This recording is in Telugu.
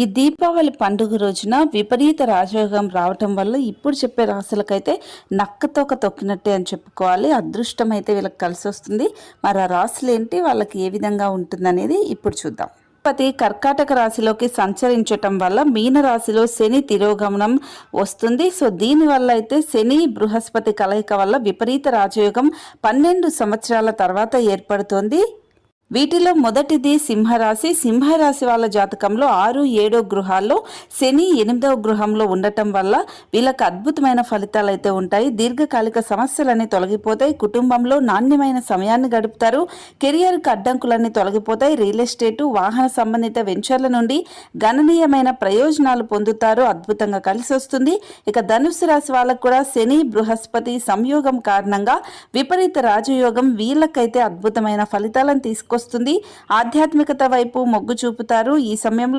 ఈ దీపావళి పండుగ రోజున విపరీత రాజయోగం రావటం వల్ల ఇప్పుడు చెప్పే రాశులకైతే నక్కతోక తొక్కినట్టే అని చెప్పుకోవాలి. అదృష్టం అయితే వీళ్ళకి కలిసి వస్తుంది. మరి ఆ రాశులు ఏంటి? వాళ్ళకి ఏ విధంగా ఉంటుందనేది ఇప్పుడు చూద్దాం. పతి కర్కాటక రాశిలోకి సంచరించటం వల్ల మీన రాశిలో శని తిరోగమనం వస్తుంది. సో దీనివల్ల అయితే శని బృహస్పతి కలయిక వల్ల విపరీత రాజయోగం పన్నెండు సంవత్సరాల తర్వాత ఏర్పడుతోంది. వీటిలో మొదటిది సింహరాశి. సింహరాశి వాళ్ళ జాతకంలో ఆరు ఏడో గృహాల్లో శని ఎనిమిదవ గృహంలో ఉండటం వల్ల వీళ్ళకి అద్భుతమైన ఫలితాలు అయితే ఉంటాయి. దీర్ఘకాలిక సమస్యలన్నీ తొలగిపోతాయి. కుటుంబంలో నాణ్యమైన సమయాన్ని గడుపుతారు. కెరియర్కి అడ్డంకులన్నీ తొలగిపోతాయి. రియల్ ఎస్టేటు వాహన సంబంధిత వెంచర్ల నుండి గణనీయమైన ప్రయోజనాలు పొందుతారు. అద్భుతంగా కలిసి వస్తుంది. ఇక ధనుసు రాశి వాళ్ళకు కూడా శని బృహస్పతి సంయోగం కారణంగా విపరీత రాజయోగం వీళ్ళకైతే అద్భుతమైన ఫలితాలను తీసుకొస్తుంది ఆధ్యాత్మికత వైపు మొగ్గు చూపుతారు. ఈ సమయంలో